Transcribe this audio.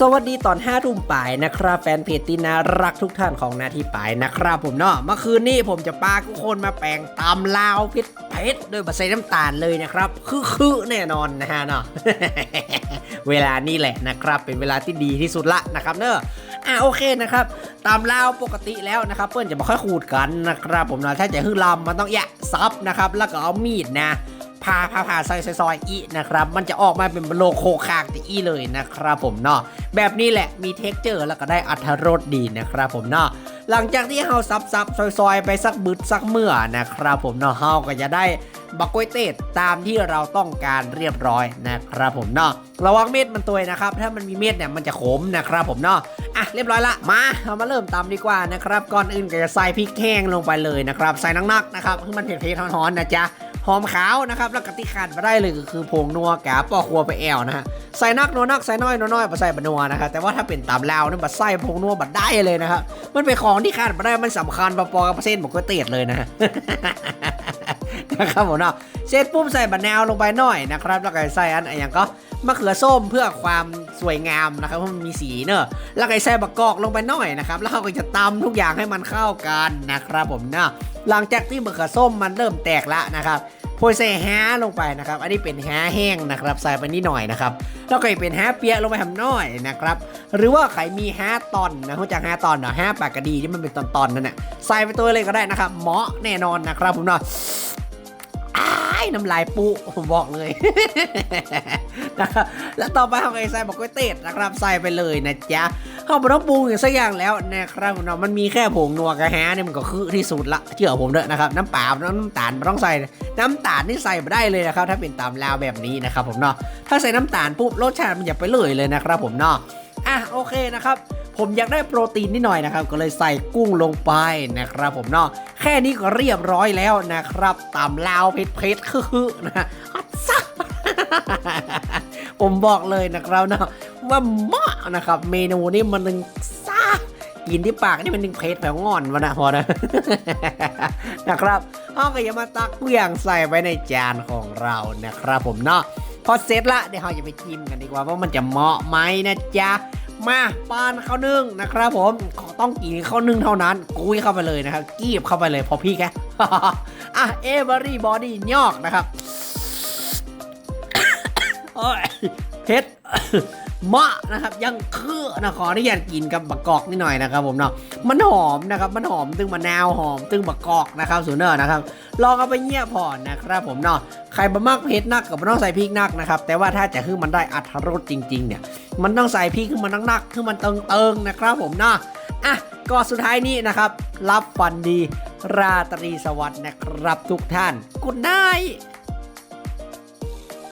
สวัสดีตอน5้าทุ่มป่ายนะครับ แฟนเพจที่น่ารักทุกท่านของนาทีป่ายนะครับผมเนาะเมื่อคืนนี้ผมจะปาทุกคนมาแปลงตำลาวเพชรเพชรโดยบัใส่น้ำตาลเลยนะครับ คือคือแน่นอนนะฮะเนาะเวลานี่แหละนะครับ เป็นเวลาที่ดีที่สุดละนะครับเนอะอะโอเคนะครับตามลาวปกติแล้วนะครับ เพื่อนจะไม่ค่อยขูดกันนะครับ ผมเนะถ้าจะฮือลำมันต้องแยะซับนะครับแล้วก็เอามีดนะ พาพาพาซอยซอยซอยอีนะครับ มันจะออกมาเป็นโลโคคางติอีเลยนะครับผมเนาะแบบนี้แหละมีเท็กเจอร์แล้วก็ได้อัตรสดีนะครับผมเนาะหลังจากที่เฮาซับซับซอยซอยไปสักบึดสักเมื่อนะครับผมเนาะเฮาก็จะได้บักกวยเตดตามที่เราต้องการเรียบร้อยนะครับผมเนาะระวังเม็ดมันตัวนะครับ ถ้ามันมีเม็ดเนี่ยมันจะขมนะครับผมเนาะอะเรียบร้อยละมาเรามาเริ่มตำดีกว่านะครับก่อนอื่นก็จะใส่พริกแห้งลงไปเลยนะครับ ใส่นักๆนะครับให้มันเผ็ดๆร้อนๆนะจ๊ะ หอมขาวนะครับ แล้วกติขาดมาได้เลยก็คือผงนัวกาปอครัวไปแอวนะฮะ ใส่นักนัวนักใส่น้อยนัวน้อยมาใส่บะนัวนะครับแต่ว่าถ้าเป็นตามลาวนี่มาใส่ผงนัวบัดได้เลยนะครับ มันเป็นของที่ขาดมาได้ มันสำคัญปอกับเส้นบอกว่าเตียดเลยนะฮะนะครับผมเนาะ เสร็จปุ๊บใส่บะนาวลงไปหน่อยนะครับ แล้วก็ใส่อันอย่างก็มะเขือส้มเพื่อความ สวยงามนะครับเพราะมันมีสีเนอะแล้วก็ใส่บะกอกลงไปหน่อยนะครับแล้วเราก็จะตำทุกอย่างให้มันเข้ากันนะครับผมเนะหลังจากที่มะเขือส้มมันเริ่มแตกละนะครับโพยใส่แฮลงไปนะครับ อันนี้เป็นแฮแห้งนะครับใส่ไปนิดหน่อยนะครับแล้วก็เป็นแฮเปียลงไปทำน้อยนะครับ หรือว่าใครมีแฮตอนนะรู้จักแฮตอนเนาะแฮปากกระดีที่มันเป็นตอนๆนั่นน่ะใส่ไปตัวเลยก็ได้นะครับเหมาะแน่นอนนะครับผมเนาะ น้ำลายปุผมบอกเลยนะครับแล้วต่อไปเขาก็ใส่บอกกล้วยเตดนะครับใส่ไปเลยนะจ๊ะเขาไม่ต้องปรุงอย่างสักอย่างแล้วนะครับผมเนาะมันมีแค่ผงนัวกับแฮเนี่ยมันก็คือที่สุดละเชื่อผมเถอะนะครับน้ำเปล่าน้ำตาลไม่ต้องใส่น้ำตาลนี่ใส่ไม่ได้เลยนะครับถ้าเป็นตามลาวแบบนี้นะครับผมเนาะถ้าใส่น้ำตาลปุ๊บรสชาติมันอย่าไปเลยเลยนะครับผมเนาะอะโอเคนะครับ ผมอยากได้โปรตีนนิดหน่อยนะครับ ก็เลยใส่กุ้งลงไปนะครับผมเนาะแค่นี้ก็เรียบร้อยแล้วนะครับตามลาวเพชรๆคือนะฮัตซะผมบอกเลยนะครับเนาะว่าเหมาะนะครับ เมนูนี้มันนึงซ่ากินที่ปากนี่มันนึงเพชรแบบงอนวะนะพอนะนะครับเอาก็อย่ามาตักเพื่องใส่ไว้ในจานของเรานะครับผมเนาะพอเสร็จละเดี๋ยวเราจะไปชิมกันดีกว่าว่ามันจะเหมาะไหมนะจ๊ะ มาปานข้าวนึ่งนะครับผมขอต้องกินข้าวนึ่งเท่านั้นกุ้ยเข้าไปเลยนะครับกีบเข้าไปเลยพอพี่แกอะเอเวอรี่บอดี้ยอกนะครับโอ้ยเฮ็ด มะนะครับยังคือนะขออนุญาตกินกับบักกอกนิดหน่อยนะครับผมเนาะมันหอมนะครับมันหอมตึงมะนาวหอมตึงบักกอกนะครับสูเนอร์นะครับลองเอาไปเงี่ยพอนนะครับผมเนาะใครบะมากเผ็ดนักกับไม่ต้องใส่พริกนักนะครับแต่ว่าถ้าจะคือมันได้อัตรสจริงๆเนี่ยมันต้องใส่พริกขึ้นมานักๆขึ้นมันเติงๆนะครับผมเนาะอะก็สุดท้ายนี้นะครับ รับฟันดี ราตรีสวัสดิ์นะครับทุกท่านกุดไน